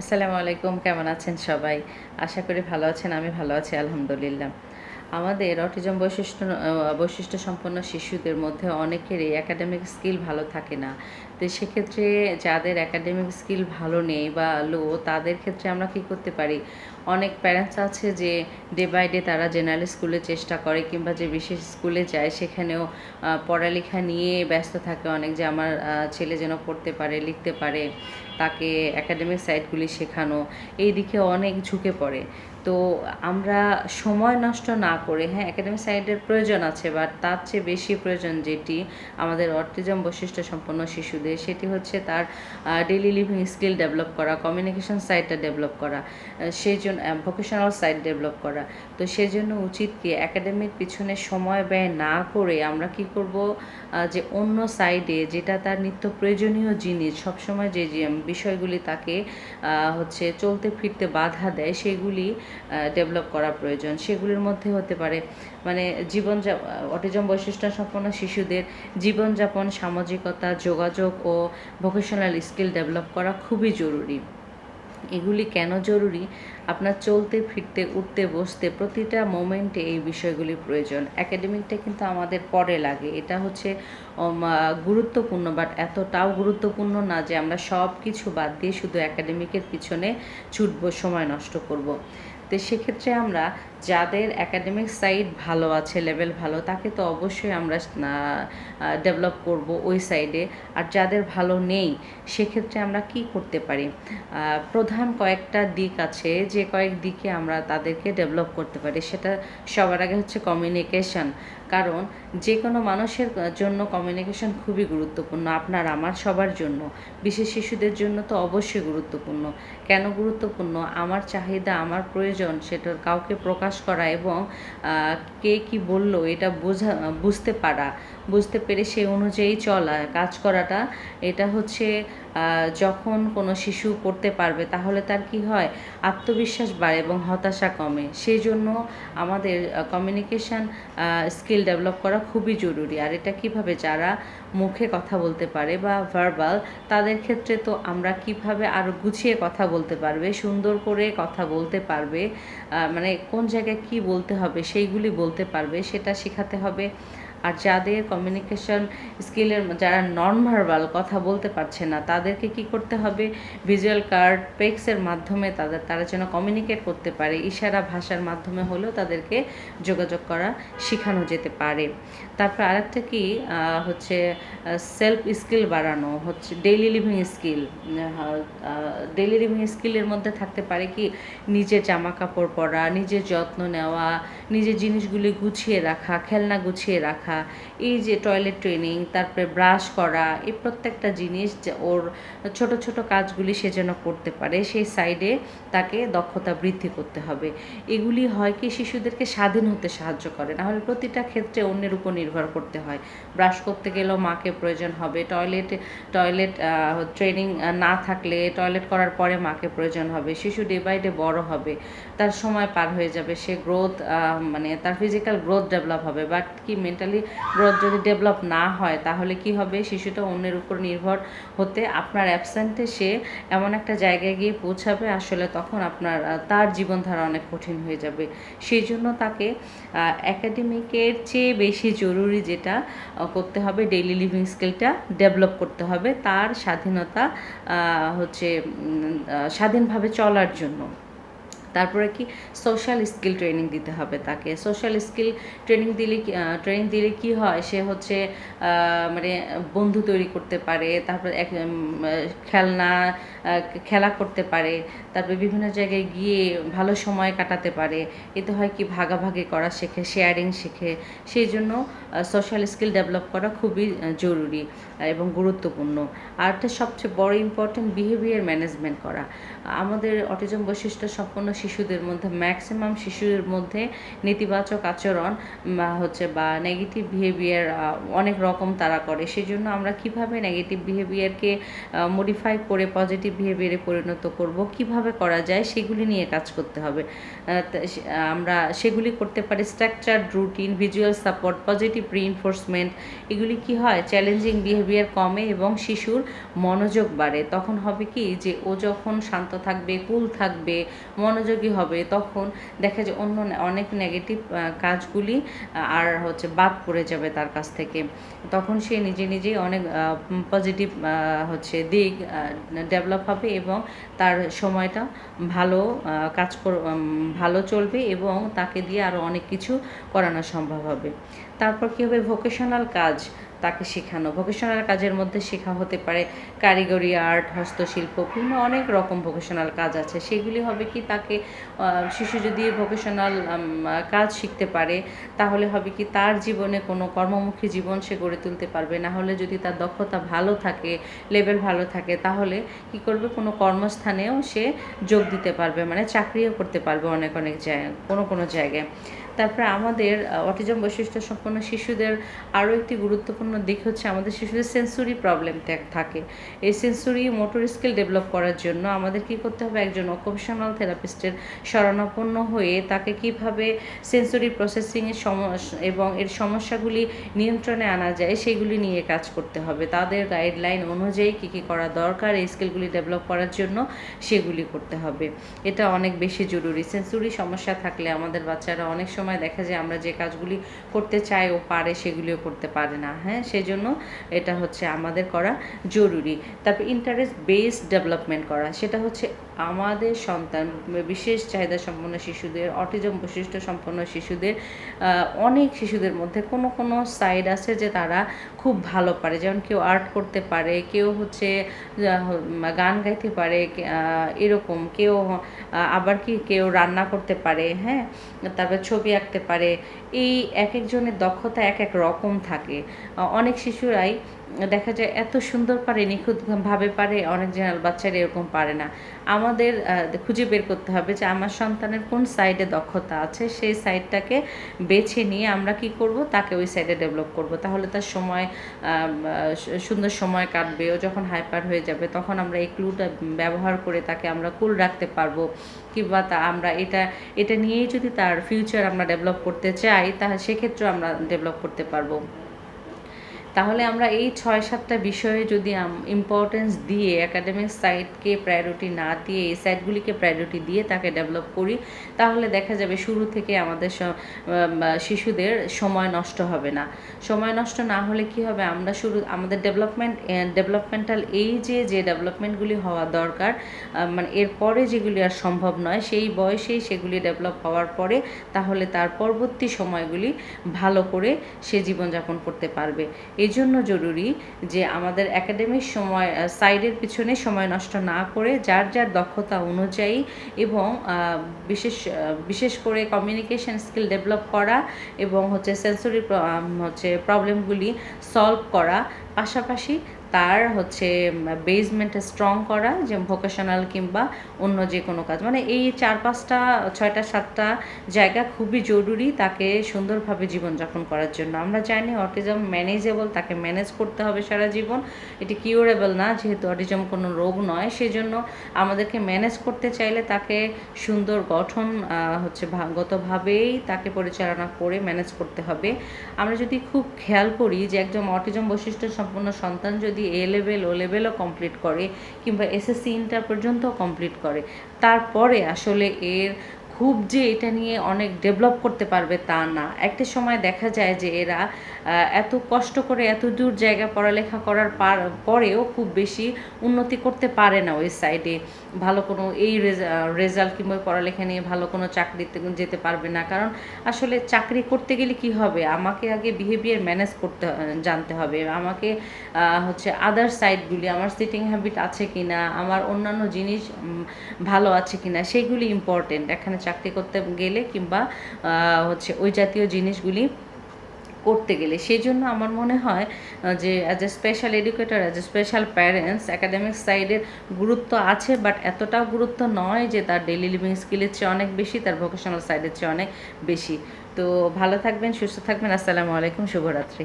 আসসালামু আলাইকুম কেমন আছেন সবাই? আশা করি ভালো আছেন আমি ভালো আছি আলহামদুলিল্লাহ। আমাদের অটিজম বৈশিষ্ট্য বৈশিষ্ট্য সম্পন্ন শিশুদের মধ্যে অনেকেরই একাডেমিক স্কিল ভালো থাকে না। তো সেক্ষেত্রে যাদের একাডেমিক স্কিল ভালো নেই বা লো তাদের ক্ষেত্রে আমরা কি করতে পারি? অনেক প্যারেন্টস আছে যে ডে বাই ডে তারা জেনারেল স্কুলে চেষ্টা করে কিংবা যে বিশেষ স্কুলে যায় সেখানেও পড়ালেখা নিয়ে ব্যস্ত থাকে অনেক যে আমার ছেলে যেন পড়তে পারে, লিখতে পারে, তাকে একাডেমিক সাইটগুলি শেখানো এই দিকে অনেক ঝুঁকে পড়ে। তো আমরা সময় নষ্ট না করে হ্যাঁ একাডেমিক সাইডের প্রয়োজন আছে বাট তার চেয়ে বেশি প্রয়োজন যেটি আমাদের অটিজম বৈশিষ্ট্য সম্পন্ন শিশুদের, সেটি হচ্ছে তার ডেইলি লিভিং স্কিল ডেভেলপ করা কমিউনিকেশন সাইটটা ডেভেলপ করা সেই জন্য ভোকেশনাল সাইট ডেভেলপ করা। তো সেজন্য উচিত কি একাডেমিক পিছনে সময় ব্যয় না করে আমরা কি করব যে অন্য সাইডে যেটা তার নিত্য প্রয়োজনীয় জিনিস, সবসময় যে বিষয়গুলি তাকে হচ্ছে চলতে ফিরতে বাধা দেয়, সেগুলি ডেভেলপ করা প্রয়োজন। সেগুলির মধ্যে হতে পারে মানে জীবন অটিজম বৈশিষ্ট্য সম্পন্ন শিশুদের জীবনযাপন, সামাজিকতা, যোগাযোগ ও ভোকেশনাল স্কিল ডেভেলপ করা খুবই জরুরি। এগুলি কেন জরুরি? আপনার চলতে, ফিরতে, উঠতে, বসতে প্রতিটা মোমেন্টে এই বিষয়গুলি প্রয়োজন। একাডেমিকটা কিন্তু আমাদের পরে লাগে। এটা হচ্ছে গুরুত্বপূর্ণ বাট এতটাও গুরুত্বপূর্ণ না যে আমরা সব কিছু বাদ দিয়ে শুধু একাডেমিকের পিছনে ছুটবো, সময় নষ্ট করব। তো সেক্ষেত্রে আমরা যাদের একাডেমিক সাইড ভালো আছে লেভেল ভালো, তাকে তো অবশ্যই আমরা ডেভেলপ করব ওই সাইডে আর যাদের ভালো নেই, সেক্ষেত্রে আমরা কি করতে পারি? প্রধান কয়েকটা দিক আছে, যে কয়েক দিকে আমরা তাদেরকে ডেভেলপ করতে পারি। সেটা সবার আগে হচ্ছে কমিউনিকেশন কারণ যে কোনো মানুষের জন্য কমিউনিকেশন খুবই গুরুত্বপূর্ণ, আপনার, আমার, সবার জন্য। বিশেষ শিশুদের জন্য তো অবশ্যই গুরুত্বপূর্ণ। কেন গুরুত্বপূর্ণ? আমার চাহিদা, আমার প্রয়োজন, সেটার কাউকে প্রকাশ করা এবং কে কি বলল এটা বোঝা, বুঝতে পারা। বুঝতে পেরে সে অনুযায়ী চলা, কাজ করাটা, এটা হচ্ছে যখন কোনো শিশু করতে পারবে, তাহলে তার কি হয়? আত্মবিশ্বাস বাড়ে এবং হতাশা কমে। সেই জন্য আমাদের কমিউনিকেশান স্কিল ডেভেলপ করা খুবই জরুরি। আর এটা কীভাবে যারা মুখে কথা বলতে পারে বা ভার্বাল তাদের ক্ষেত্রে তো আমরা কীভাবে আরও গুছিয়ে কথা বলতে পারবে, সুন্দর করে কথা বলতে পারবে মানে কোন জায়গায় কি বলতে হবে, সেইগুলি বলতে পারবে, সেটা শেখাতে হবে। আর যাদের কমিউনিকেশন স্কিলের যারা নন ভার্বাল কথা বলতে পারছে না, তাদেরকে কি করতে হবে? ভিজুয়াল কার্ড পেক্সের মাধ্যমে তাদের, তারা যেন কমিউনিকেট করতে পারে, ইশারা ভাষার মাধ্যমে হলেও তাদেরকে যোগাযোগ করা শেখানো যেতে পারে। তারপর আরেকটা কি? হচ্ছে সেলফ স্কিল বাড়ানো, হচ্ছে daily living skill daily living স্কিলের মধ্যে থাকতে পারে কি? নিজের জামা কাপড় পরা, নিজের যত্ন নেওয়া, নিজের জিনিসগুলি গুছিয়ে রাখা, খেলনা গুছিয়ে রাখা এই যে টয়লেট ট্রেনিং তারপরে ব্রাশ করা, এই প্রত্যেকটা জিনিস ওর ছোট ছোট কাজগুলি সে যেন করতে পারে, সেই সাইডে তাকে দক্ষতা বৃদ্ধি করতে হবে। এগুলি হয় কি শিশুদেরকে স্বাধীন হতে সাহায্য করে, নাহলে প্রতিটা ক্ষেত্রে অন্যের উপর নির্ভর করতে হয়। ব্রাশ করতে গেলেও মাকে প্রয়োজন হবে টয়লেট টয়লেট ট্রেনিং না থাকলে টয়লেট করার পরে মাকে প্রয়োজন হবে। শিশু ডে বাই ডে বড় হবে, তার সময় পার হয়ে যাবে, সে গ্রোথ মানে তার ফিজিক্যাল গ্রোথ ডেভেলপ হবে বাট কি মেন্টালি যদি ডেভেলপ না হয়, তাহলে কি হবে? শিশুটা অন্যের উপর নির্ভর হতে আপনার অ্যাবসেন্টে সে এমন একটা জায়গায় গিয়ে পৌঁছাবে, আসলে তখন আপনার তার জীবনধারা অনেক কঠিন হয়ে যাবে। সেই জন্য তাকে একাডেমিকের চেয়ে বেশি জরুরি যেটা করতে হবে ডেইলি লিভিং স্কিলটা ডেভেলপ করতে হবে, তার স্বাধীনতা হচ্ছে স্বাধীনভাবে চলার জন্য। তারপরে কি সোশ্যাল স্কিল ট্রেনিং দিতে হবে তাকে। সোশ্যাল স্কিল ট্রেনিং দিলে ট্রেনিং দিলে কি হয়? সে হচ্ছে মানে বন্ধু তৈরি করতে পারে, তারপরে এক খেলনা খেলা করতে পারে, তারপরে বিভিন্ন জায়গায় গিয়ে ভালো সময় কাটাতে পারে, এতে হয় কি ভাগাভাগি করা শেখে শেয়ারিং শেখে, সেই জন্য সোশ্যাল স্কিল ডেভেলপ করা খুবই জরুরি এবং গুরুত্বপূর্ণ। আরেকটা সবচেয়ে বড় ইম্পর্টেন্ট বিহেভিয়ার ম্যানেজমেন্ট করা। আমাদের অটিজম বৈশিষ্ট্য সম্পন্ন শিশুদের মধ্যে ম্যাক্সিমাম শিশুদের মধ্যে নেতিবাচক আচরণ হচ্ছে বা নেগেটিভ বিহেভিয়ার অনেক রকম তারা করে। সেজন্য আমরা কীভাবে নেগেটিভ বিহেভিয়ারকে মডিফাই করে পজিটিভ বিহেভিয়ারে পরিণত করব, কীভাবে করা যায় সেগুলি নিয়ে কাজ করতে হবে। আমরা সেগুলি করতে পারি structure routine visual support positive reinforcement এগুলি কি হয়? চ্যালেঞ্জিং বিহেভিয়ার কমে এবং শিশুর মনোযোগ বাড়ে। তখন হবে কি যে ও যখন শান্ত থাকবে কুল থাকবে, মনোযোগী হবে, তখন দেখা যায় অন্য অনেক নেগেটিভ কাজগুলি আর হচ্ছে বাদ পড়ে যাবে তার কাছ থেকে। তখন সে নিজে নিজেই অনেক পজিটিভ হচ্ছে দিক ডেভেলপ হবে এবং তার সময়টা ভালো কাজ কর ভালো চলবে এবং তাকে দিয়ে আরও অনেক কিছু করানো সম্ভব হবে। তারপর কী হবে? ভোকেশনাল কাজ। তাকে শেখানো। ভোকেশনাল কাজের মধ্যে শেখা হতে পারে কারিগরি আর্ট হস্তশিল্প, বিভিন্ন অনেক রকম ভোকেশনাল কাজ আছে। সেগুলি হবে কি তাকে শিশু যদি ভোকেশনাল কাজ শিখতে পারে, তাহলে হবে কি তার জীবনে কোনো কর্মমুখী জীবন সে গড়ে তুলতে পারবে। না হলে যদি তার দক্ষতা ভালো থাকে লেভেল ভালো থাকে, তাহলে কি করবে? কোনো কর্মস্থানেও সে যোগ দিতে পারবে মানে চাকরিও করতে পারবে অনেক অনেক জায়গায়, কোনো কোনো জায়গায়। তারপরে আমাদের অটিজম বৈশিষ্ট্য সম্পন্ন শিশুদের আরও একটি গুরুত্বপূর্ণ দিক হচ্ছে আমাদের শিশুদের সেন্সরি প্রবলেম থাকে। এই সেন্সরি মোটর স্কিল ডেভেলপ করার জন্য আমাদের কি করতে হবে? একজন অকুপেশনাল থেরাপিস্টের শরণাপন্ন হয়ে তাকে কীভাবে সেন্সরি প্রসেসিংয়ের সমস্যা এবং এর সমস্যাগুলি নিয়ন্ত্রণে আনা যায় সেগুলি নিয়ে কাজ করতে হবে। তাদের গাইডলাইন অনুযায়ী কী কী করা দরকার, এই স্কিলগুলি ডেভেলপ করার জন্য সেগুলি করতে হবে। এটা অনেক বেশি জরুরি। সেন্সরি সমস্যা থাকলে আমাদের বাচ্চারা অনেক সময় সময় দেখা যায় আমরা যে কাজগুলি করতে চাই ও পারে সেগুলিও করতে পারে না হ্যাঁ? সেজন্য এটা হচ্ছে আমাদের করা জরুরি। তারপর ইন্টারেস্ট বেসড ডেভেলপমেন্ট করা, সেটা হচ্ছে আমাদের সন্তান, বিশেষ চাহিদা সম্পন্ন শিশুদের, অটিজম বৈশিষ্ট্য সম্পন্ন শিশুদের অনেক শিশুদের মধ্যে কোনো কোনো সাইড আছে যে তারা খুব ভালো পারে। যেমন কেউ আর্ট করতে পারে, কেউ হচ্ছে গান গাইতে পারে এরকম। কেউ আবার কি কেউ রান্না করতে পারে হ্যাঁ? তারপর ছবি আঁকতে পারে। এই এক একজনের দক্ষতা এক এক রকম থাকে। অনেক শিশুরাই দেখা যায় এত সুন্দর পারে, নিখুঁতভাবে পারে, অনেক জেনারেল বাচ্চারা এরকম পারে না। আমাদের খুঁজে বের করতে হবে যে আমার সন্তানের কোন সাইডে দক্ষতা আছে, সেই সাইডটাকে বেছে নিয়ে আমরা কি করব, তাকে ওই সাইডে ডেভেলপ করব। তাহলে তার সময় সুন্দর সময় কাটবে, ও যখন হাইপার হয়ে যাবে, তখন আমরা এই ক্লুটা ব্যবহার করে তাকে আমরা কুল রাখতে পারব। কিংবা তা আমরা এটা এটা নিয়েই যদি তার ফিউচার আমরা ডেভেলপ করতে চাই, তাহলে সেক্ষেত্রেও আমরা ডেভেলপ করতে পারব। তাহলে আমরা এই ছয় সাতটা বিষয়ে যদি ইম্পর্টেন্স দিয়ে একাডেমিক সাইটকে প্রায়োরিটি না দিয়ে, এই সাইটগুলিকে প্রায়োরিটি দিয়ে তাকে ডেভেলপ করি, তাহলে দেখা যাবে শুরু থেকে আমাদের শিশুদের সময় নষ্ট হবে না। সময় নষ্ট না হলে কি হবে? আমরা শুরু, আমাদের ডেভেলপমেন্ট ডেভেলপমেন্টাল এই যে যে ডেভেলপমেন্টগুলি হওয়া দরকার মানে এরপরে যেগুলি আর সম্ভব নয়, সেই বয়সেই সেগুলি ডেভেলপ হওয়ার পরে তাহলে তার পরবর্তী সময়গুলি ভালো করে সে জীবনযাপন করতে পারবে। এই জন্য জরুরি যে আমাদের একাডেমির সময় সাইডের পিছনে সময় নষ্ট না করে যার যার দক্ষতা অনুযায়ী এবং বিশেষ বিশেষ করে কমিউনিকেশন স্কিল ডেভেলপ করা এবং হচ্ছে সেন্সরি হচ্ছে প্রবলেমগুলি সলভ করা, পাশাপাশি তার হচ্ছে বেসমেন্টে স্ট্রং করা, যে ভোকেশনাল কিংবা অন্য যে কোনো কাজ। মানে এই চার পাঁচটা, ছয়টা, সাতটা জায়গা খুবই জরুরি তাকে সুন্দরভাবে জীবনযাপন করার জন্য। আমরা জানি অটিজম ম্যানেজেবল তাকে ম্যানেজ করতে হবে সারা জীবন। এটি কিউরেবল না, যেহেতু অটিজম কোনো রোগ নয়, সেজন্য আমাদেরকে ম্যানেজ করতে চাইলে তাকে সুন্দর গঠন হচ্ছে ভাগতভাবেই তাকে পরিচালনা করে ম্যানেজ করতে হবে। আমরা যদি খুব খেয়াল করি যে একজন অটিজম বৈশিষ্ট্য সম্পন্ন সন্তান যদি যদি এ লেভেল ও লেভেলও কমপ্লিট করে কিংবা এসএসসি ইন্টার পর্যন্ত কমপ্লিট করে, তারপরে আসলে এর খুব যে এটা নিয়ে অনেক ডেভেলপ করতে পারবে তা না। একটা সময় দেখা যায় যে এরা এত কষ্ট করে এত দূর জায়গা পড়ালেখা করার পরেও খুব বেশি উন্নতি করতে পারে না ওই সাইডে ভালো কোনো এই রেজাল্ট কিংবা পড়ালেখা নিয়ে ভালো কোনো চাকরিতে যেতে পারবে না। কারণ আসলে চাকরি করতে গেলে কি হবে? আমাকে আগে বিহেভিয়ার ম্যানেজ করতে, জানতে হবে। আমাকে হচ্ছে আদার সাইডগুলি আমার সিটিং হ্যাবিট আছে কি না আমার অন্যান্য জিনিস ভালো আছে কি না সেইগুলি ইম্পর্টেন্ট এখানে চাকরি করতে গেলে কিংবা হচ্ছে ওই জাতীয় জিনিসগুলি করতে গেলে। সেই জন্য আমার মনে হয় যে as a special educator as a special parents academic সাইডের গুরুত্ব আছে বাট এতটাও গুরুত্ব নয় যে তার ডেলি লিভিং স্কিলের চেয়ে অনেক বেশি, তার ভোকেশনাল সাইডের চেয়ে অনেক বেশি। তো ভালো থাকবেন, সুস্থ থাকবেন। আসসালামু আলাইকুম, শুভরাত্রি।